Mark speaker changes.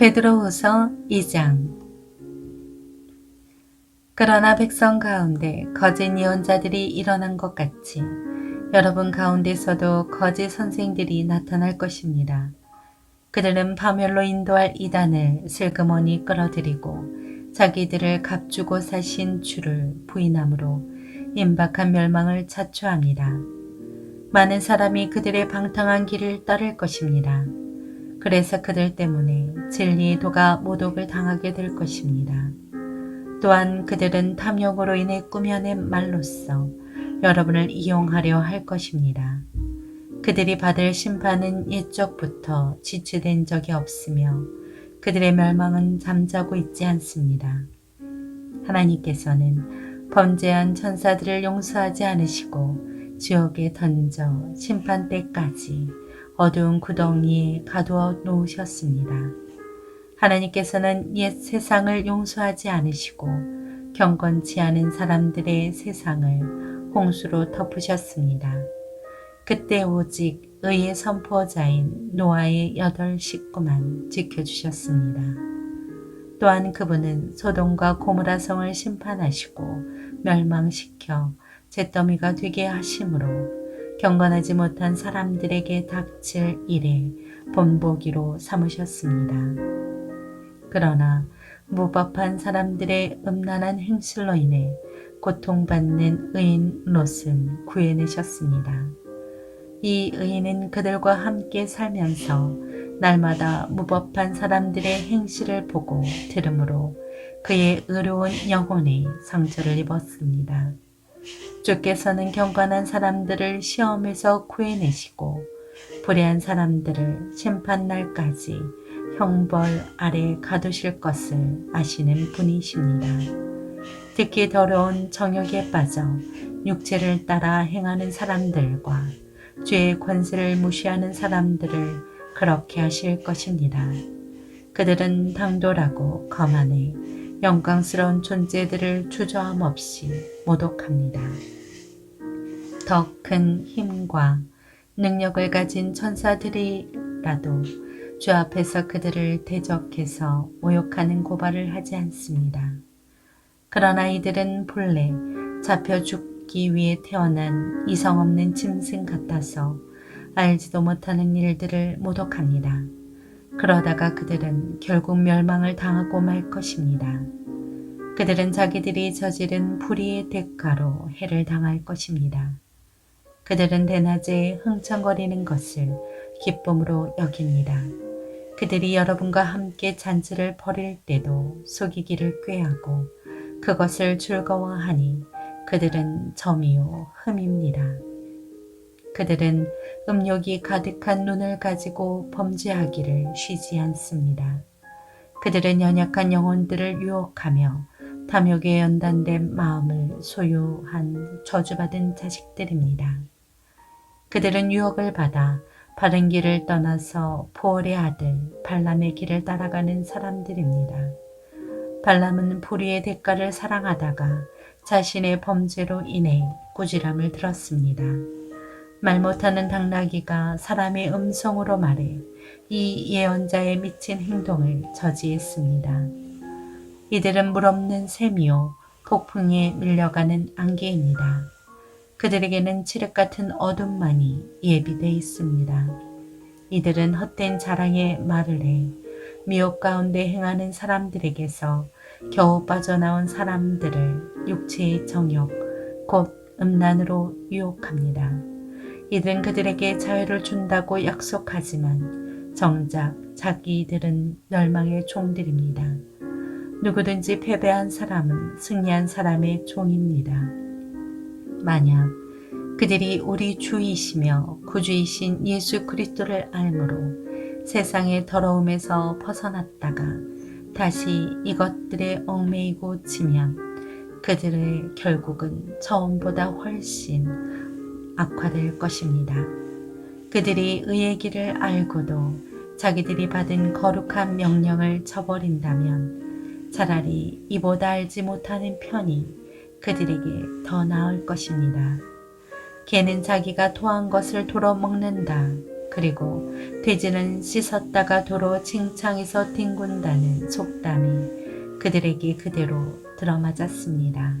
Speaker 1: 베드로후서 2장 그러나 백성 가운데 거짓 예언자들이 일어난 것 같이 여러분 가운데서도 거짓 선생들이 나타날 것입니다. 그들은 파멸로 인도할 이단을 슬그머니 끌어들이고 자기들을 값주고 사신 주를 부인함으로 임박한 멸망을 자초합니다. 많은 사람이 그들의 방탕한 길을 따를 것입니다. 그래서 그들 때문에 진리의 도가 모독을 당하게 될 것입니다. 또한 그들은 탐욕으로 인해 꾸며낸 말로써 여러분을 이용하려 할 것입니다. 그들이 받을 심판은 옛적부터 지체된 적이 없으며 그들의 멸망은 잠자고 있지 않습니다. 하나님께서는 범죄한 천사들을 용서하지 않으시고 지옥에 던져 심판 때까지 어두운 구덩이에 가두어 놓으셨습니다. 하나님께서는 옛 세상을 용서하지 않으시고 경건치 않은 사람들의 세상을 홍수로 덮으셨습니다. 그때 오직 의의 선포자인 노아의 여덟 식구만 지켜주셨습니다. 또한 그분은 소돔과 고무라 성을 심판하시고 멸망시켜 잿더미가 되게 하심으로 경건하지 못한 사람들에게 닥칠 일에 본보기로 삼으셨습니다. 그러나 무법한 사람들의 음란한 행실로 인해 고통받는 의인 롯은 구해내셨습니다. 이 의인은 그들과 함께 살면서 날마다 무법한 사람들의 행실을 보고 들으므로 그의 의로운 영혼에 상처를 입었습니다. 주께서는 경건한 사람들을 시험에서 구해내시고 불의한 사람들을 심판날까지 형벌 아래 가두실 것을 아시는 분이십니다. 특히 더러운 정욕에 빠져 육체를 따라 행하는 사람들과 죄의 권세를 무시하는 사람들을 그렇게 하실 것입니다. 그들은 당돌하고 거만해 영광스러운 존재들을 주저함 없이 모독합니다. 더 큰 힘과 능력을 가진 천사들이라도 주 앞에서 그들을 대적해서 모욕하는 고발을 하지 않습니다. 그러나 이들은 본래 잡혀 죽기 위해 태어난 이성 없는 짐승 같아서 알지도 못하는 일들을 모독합니다. 그러다가 그들은 결국 멸망을 당하고 말 것입니다. 그들은 자기들이 저지른 불의의 대가로 해를 당할 것입니다. 그들은 대낮에 흥청거리는 것을 기쁨으로 여깁니다. 그들이 여러분과 함께 잔치를 벌일 때도 속이기를 꾀하고 그것을 즐거워하니 그들은 점이요 흠입니다. 그들은 음욕이 가득한 눈을 가지고 범죄하기를 쉬지 않습니다. 그들은 연약한 영혼들을 유혹하며 탐욕에 연단된 마음을 소유한 저주받은 자식들입니다. 그들은 유혹을 받아 바른 길을 떠나서 보올의 아들 발람의 길을 따라가는 사람들입니다. 발람은 불의의 대가를 사랑하다가 자신의 범죄로 인해 꾸지람을 들었습니다. 말 못하는 당나귀가 사람의 음성으로 말해 이 예언자의 미친 행동을 저지했습니다. 이들은 물없는 샘이요 폭풍에 밀려가는 안개입니다. 그들에게는 칠흑 같은 어둠만이 예비되어 있습니다. 이들은 헛된 자랑에 말을 해 미혹 가운데 행하는 사람들에게서 겨우 빠져나온 사람들을 육체의 정욕, 곧 음란으로 유혹합니다. 이들은 그들에게 자유를 준다고 약속하지만 정작 자기들은 멸망의 종들입니다. 누구든지 패배한 사람은 승리한 사람의 종입니다. 만약 그들이 우리 주이시며 구주이신 예수 그리스도를 알므로 세상의 더러움에서 벗어났다가 다시 이것들에 얽매이고 지면 그들의 결국은 처음보다 훨씬 악화될 것입니다. 그들이 의의 길을 알고도 자기들이 받은 거룩한 명령을 저버린다면 차라리 이보다 알지 못하는 편이 그들에게 더 나을 것입니다. 개는 자기가 토한 것을 도로 먹는다. 그리고 돼지는 씻었다가 도로 칭창에서 뒹군다는 속담이 그들에게 그대로 들어맞았습니다.